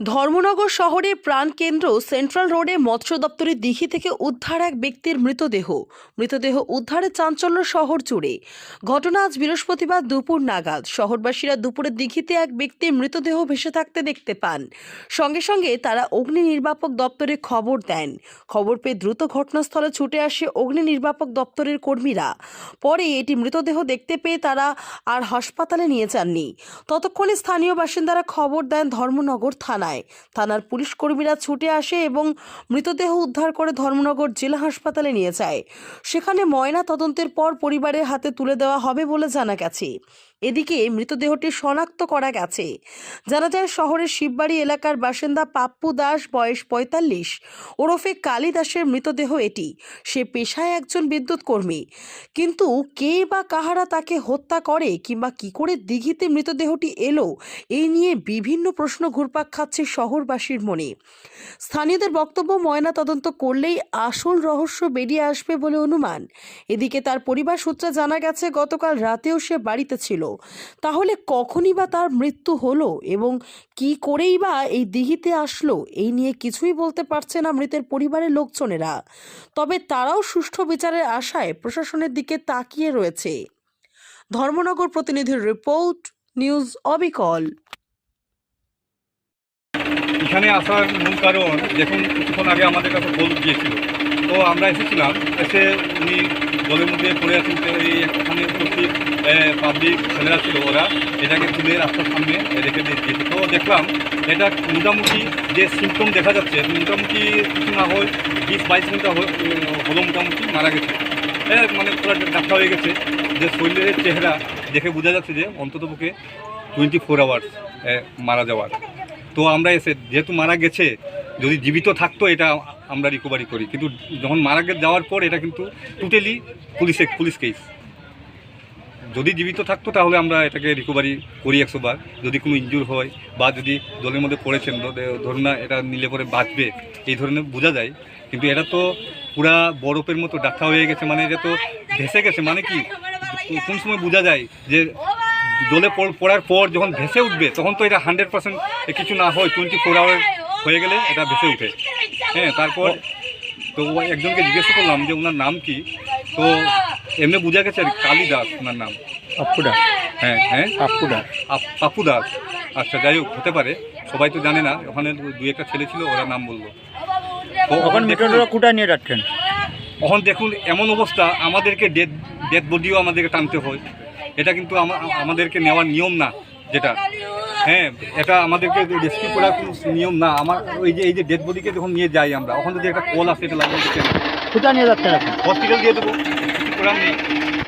ধর্মনগর শহরের প্রাণকেন্দ্র সেন্ট্রাল রোডে মৎস্য দপ্তরের দিঘি থেকে উদ্ধার এক ব্যক্তির মৃতদেহ। মৃতদেহ উদ্ধারে চাঞ্চল্য শহর জুড়ে। ঘটনা আজ বৃহস্পতিবার দুপুর নাগাদ। শহরবাসীরা দুপুরে দিঘিতে এক ব্যক্তির মৃতদেহ ভেসে থাকতে দেখতে পান। সঙ্গে সঙ্গে তারা অগ্নি নির্বাপক দপ্তরে খবর দেন। খবর পেয়ে দ্রুত ঘটনাস্থলে ছুটে আসে অগ্নি নির্বাপক দপ্তরের কর্মীরা। পরে এটি মৃতদেহ দেখতে পেয়ে তারা আর হাসপাতালে নিয়ে যাননি। ততক্ষণে স্থানীয় বাসিন্দারা খবর দেন ধর্মনগর থানায় থানার পুলিশ কর্মীরা ছুটে আসে এবং মৃতদেহ উদ্ধার করে ধর্মনগর জেলা হাসপাতালে নিয়ে যায়। সেখানে ময়না তদন্তের পর পরিবারের হাতে তুলে দেওয়া হবে বলে জানা গেছে। এদিকে মৃতদেহটি শনাক্ত করা গেছে। জানা যায়, শহরের শিববাড়ি এলাকার বাসিন্দা পাপ্পু দাস, বয়স পঁয়তাল্লিশ। ওরফে কালী দাসের মৃতদেহ এটি। সে পেশায় একজন বিদ্যুৎ কর্মী। কিন্তু কে বা কাহারা তাকে হত্যা করে কিংবা কি করে দিঘিতে মৃতদেহটি এলো এই নিয়ে বিভিন্ন প্রশ্ন ঘুরপাক খাচ্ছে শহরবাসীর মনে। স্থানীয়দের বক্তব্য ময়না তদন্ত করলেই আসল রহস্য বেরিয়ে আসবে বলে অনুমান। এদিকে তার পরিবার সূত্রে জানা গেছে, গতকাল রাতেও সে বাড়িতে ছিল। তাহলে কখনই বা তার মৃত্যু হলো এবং কি করেই বা এই দিঘিতে আসলো, এই নিয়ে কিছুই বলতে পারছে না মৃতের পরিবারের লোকজনেরা। তবে তারাও সুষ্ঠু বিচারের আশায় প্রশাসনের দিকে তাকিয়ে রয়েছে। ধর্মনগর প্রতিনিধির রিপোর্ট, নিউজ অবিকল। এখানে আসার মূল কারণ, দেখুন কিছুক্ষণ আগে আমাদের কাছে বল গিয়েছিল। তো আমরা এসেছিলাম, এসে উনি জলের মধ্যে পড়ে আছেন এই এখানে উপস্থিত পাবলিক ছেলেরা ছিল ওরা এটাকে তুলে রাস্তার সামনে রেখে দিয়ে দিয়েছে। তো দেখলাম এটা মোটামুটি যে সিমটম দেখা যাচ্ছে, মোটামুটি কিছু না হয়, বিশ বাইশ ঘণ্টা হলো মোটামুটি মারা গেছে। হ্যাঁ মানে পুরো ডাক্তার হয়ে গেছে যে শরীরের চেহারা দেখে বোঝা যাচ্ছে যে অন্ততপক্ষে টোয়েন্টি ফোর আওয়ার্স মারা যাওয়ার। তো আমরা এসে, যেহেতু মারা গেছে, যদি জীবিত থাকতো এটা আমরা রিকভারি করি। কিন্তু যখন মারা যাওয়ার পর এটা কিন্তু টোটালি পুলিশে পুলিশ কেস যদি জীবিত থাকতো তাহলে আমরা এটাকে রিকভারি করি একশো বার। যদি কোনো ইঞ্জুর হয় বা যদি জলের মধ্যে পড়েছেন ধরুন না এটা নিলে পরে বাঁচবে, এই ধরনের বোঝা যায়। কিন্তু এটা তো পুরা বরফের মতো ডাক্তার হয়ে গেছে মানে এটা তো ভেসে গেছে মানে কি? কোন সময় বোঝা যায় যে জলে পড়- পড়ার পর যখন ভেসে উঠবে, তখন তো এটা হান্ড্রেড পার্সেন্ট কিছু না হয় টোয়েন্টি ফোর আওয়ার হয়ে গেলে এটা ভেসে উঠে। হ্যাঁ তারপর তো একজনকে জিজ্ঞেস করলাম যে ওনার নাম কি? তো এমনি বোঝা গেছে আর কি, কালী দাস ওনার নাম। পাপ্পু দাস। হ্যাঁ হ্যাঁ? পাপ্পু দাস। আপ- পাপ্পু দাস। আচ্ছা যাই হোক হতে পারে। সবাই তো জানে না ওখানে দু- দুই একটা ছেলে ছিল ওরা নাম বলল। তো তখন মিটনরা কোথায় নিয়ে যাচ্ছেন? এখন দেখুন এমন অবস্থা আমাদেরকে ডেড ডেড বডিও আমাদেরকে টানতে হয়। এটা কিন্তু আমা- আমাদেরকে নেওয়ার নিয়ম না যেটা। হ্যাঁ এটা আমাদেরকে রেস্কিউ করার কোনো নিয়ম না। আমার ওই যে এই যে ডেড বডিকে যখন নিয়ে যাই আমরা ওখানে যদি একটা কল আসে এটা লাগবে কোথায় নিয়ে যাচ্ছেন হসপিটাল দিয়ে দেবো।